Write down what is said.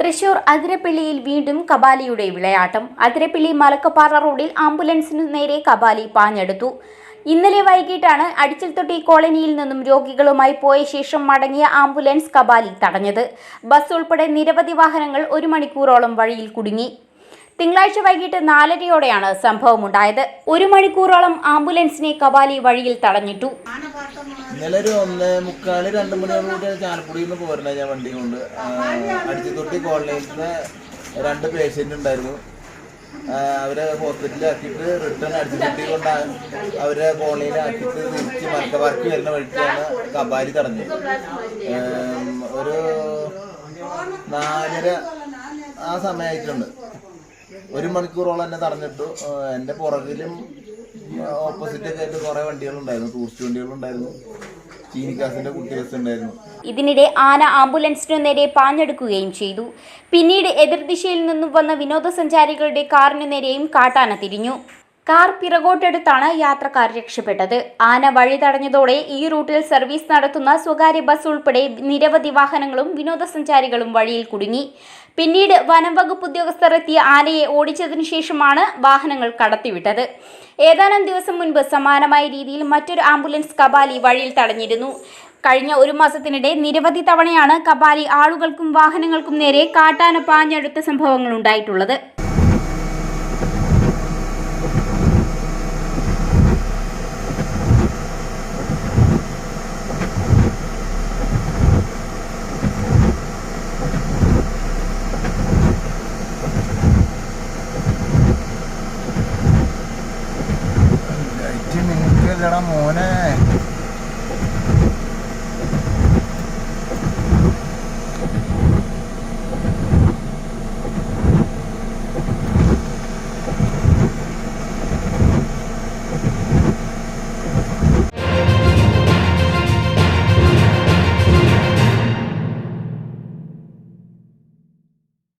തൃശൂർ അതിരപ്പള്ളിയിൽ വീണ്ടും കബാലിയുടെ വിളയാട്ടം. അതിരപ്പള്ളി മലക്കപ്പാറ റോഡിൽ ആംബുലൻസിനു നേരെ കബാലി പാഞ്ഞെടുത്തു. ഇന്നലെ വൈകിട്ടാണ് അടിച്ചിൽത്തൊട്ടി കോളനിയിൽ നിന്നും രോഗികളുമായി പോയ ശേഷം മടങ്ങിയ ആംബുലൻസ് കബാലി തടഞ്ഞത്. ബസ് ഉൾപ്പെടെ നിരവധി വാഹനങ്ങൾ ഒരു മണിക്കൂറോളം വഴിയിൽ കുടുങ്ങി. തിങ്കളാഴ്ച വൈകിട്ട് നാലരയോടെയാണ് സംഭവമുണ്ടായത്. ഒരു മണിക്കൂറോളം ആംബുലൻസിനെ കബാലി വഴിയിൽ തടഞ്ഞിട്ടു. ഇന്നലെ ഒരു ഒന്ന് മുക്കാൽ രണ്ട് മണിയോടുകൂടി ചാലക്കുടിയിൽ നിന്ന് പോരുന്നത് ഞാൻ വണ്ടി കൊണ്ട് അടിച്ചുതൊട്ടി കോളേജിലെ രണ്ട് പേഷ്യന്റ് ഉണ്ടായിരുന്നു. അവരെ ഹോസ്പിറ്റലിലാക്കിയിട്ട് റിട്ടേൺ അടിച്ചുതൊട്ടി കൊണ്ട് അവരെ കോളേജിലാക്കിയിട്ട് തിരിച്ച് തിരിച്ച് വർക്ക് വരുന്ന വഴിക്കാണ് കബാലി തടഞ്ഞത്. ഒരു നാലര ആ സമയമായിട്ടുണ്ട്. ഒരു മണിക്കൂറോളം എന്നെ തടഞ്ഞിട്ടു. എന്റെ പുറകിലും ഓപ്പോസിറ്റ് ഒക്കെ ആയിട്ട് കുറേ വണ്ടികളുണ്ടായിരുന്നു ടൂറിസ്റ്റ് വണ്ടികളുണ്ടായിരുന്നു. ചീനിക്കാസിന്റെ കുട്ടി ഉണ്ടായിരുന്നു. ഇതിനിടെ ആന ആംബുലൻസിനു നേരെ പാഞ്ഞെടുക്കുകയും ചെയ്തു. പിന്നീട് എതിർദിശയിൽ നിന്നും വന്ന വിനോദസഞ്ചാരികളുടെ കാറിനു നേരെയും കാട്ടാന തിരിഞ്ഞു. കാർ പിറകോട്ടെടുത്താണ് യാത്രക്കാർ രക്ഷപ്പെട്ടത്. ആന വഴി തടഞ്ഞതോടെ ഈ റൂട്ടിൽ സർവീസ് നടത്തുന്ന സ്വകാര്യ ബസ് ഉൾപ്പെടെ നിരവധി വാഹനങ്ങളും വിനോദസഞ്ചാരികളും വഴിയിൽ കുടുങ്ങി. പിന്നീട് വനം വകുപ്പ് ഉദ്യോഗസ്ഥർ എത്തിയ ആനയെ ഓടിച്ചതിനു ശേഷമാണ് വാഹനങ്ങൾ കടത്തിവിട്ടത്. ഏതാനും ദിവസം മുൻപ് സമാനമായ രീതിയിൽ മറ്റൊരു ആംബുലൻസ് കബാലി വഴിയിൽ തടഞ്ഞിരുന്നു. കഴിഞ്ഞ ഒരു മാസത്തിനിടെ നിരവധി തവണയാണ് കബാലി ആളുകൾക്കും വാഹനങ്ങൾക്കും നേരെ കാട്ടാന പാഞ്ഞെടുത്ത സംഭവങ്ങൾ ഉണ്ടായിട്ടുള്ളത്. നിൽക്കല്ലടാ മോനെ.